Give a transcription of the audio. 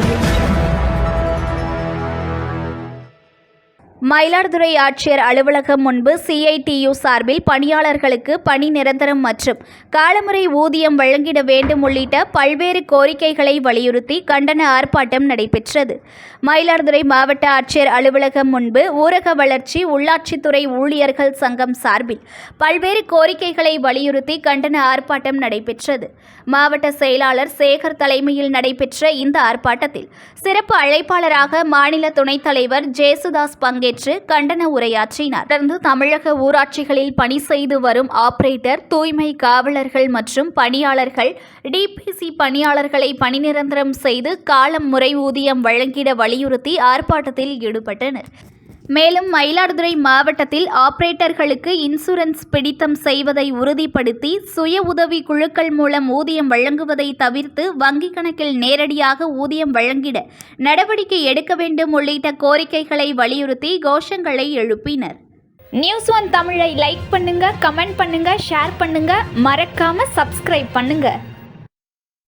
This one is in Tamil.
audio. மயிலாடுதுறை ஆட்சியர் அலுவலகம் முன்பு சிஐடியு சார்பில் பணியாளர்களுக்கு பணி நிரந்தரம் மற்றும் காலமுறை ஊதியம் வழங்கிட வேண்டும் உள்ளிட்ட பல்வேறு கோரிக்கைகளை வலியுறுத்தி கண்டன ஆர்ப்பாட்டம் நடைபெற்றது. மயிலாடுதுறை மாவட்ட ஆட்சியர் அலுவலகம் முன்பு ஊரக வளர்ச்சி உள்ளாட்சித்துறை ஊழியர்கள் சங்கம் சார்பில் பல்வேறு கோரிக்கைகளை வலியுறுத்தி கண்டன ஆர்ப்பாட்டம் நடைபெற்றது. மாவட்ட செயலாளர் சேகர் தலைமையில் நடைபெற்ற இந்த ஆர்ப்பாட்டத்தில் சிறப்பு அழைப்பாளராக மாநில துணைத் தலைவர் ஜேசுதாஸ் பங்கேற்று கண்டன உரையாற்றினார். தொடர்ந்து தமிழக ஊராட்சிகளில் பணி செய்து வரும் ஆபரேட்டர் தூய்மை காவலர்கள் மற்றும் பணியாளர்கள் டிபிசி பணியாளர்களை பணி நிரந்தரம் செய்து காலம் முறை ஊதியம் வழங்கிட வலியுறுத்தி ஆர்ப்பாட்டத்தில் ஈடுபட்டனர். மேலும் மயிலாடுதுறை மாவட்டத்தில் ஆபரேட்டர்களுக்கு இன்சூரன்ஸ் பிடித்தம் செய்வதை உறுதிப்படுத்தி சுய உதவி குழுக்கள் மூலம் ஊதியம் வழங்குவதை தவிர்த்து வங்கிக் கணக்கில் நேரடியாக ஊதியம் வழங்கிட நடவடிக்கை எடுக்க வேண்டும் உள்ளிட்ட கோரிக்கைகளை வலியுறுத்தி கோஷங்களை எழுப்பினர். நியூஸ் ஒன் தமிழை லைக் பண்ணுங்க கமெண்ட் பண்ணுங்க ஷேர் பண்ணுங்க. மறக்காம சப்ஸ்கிரைப் பண்ணுங்க.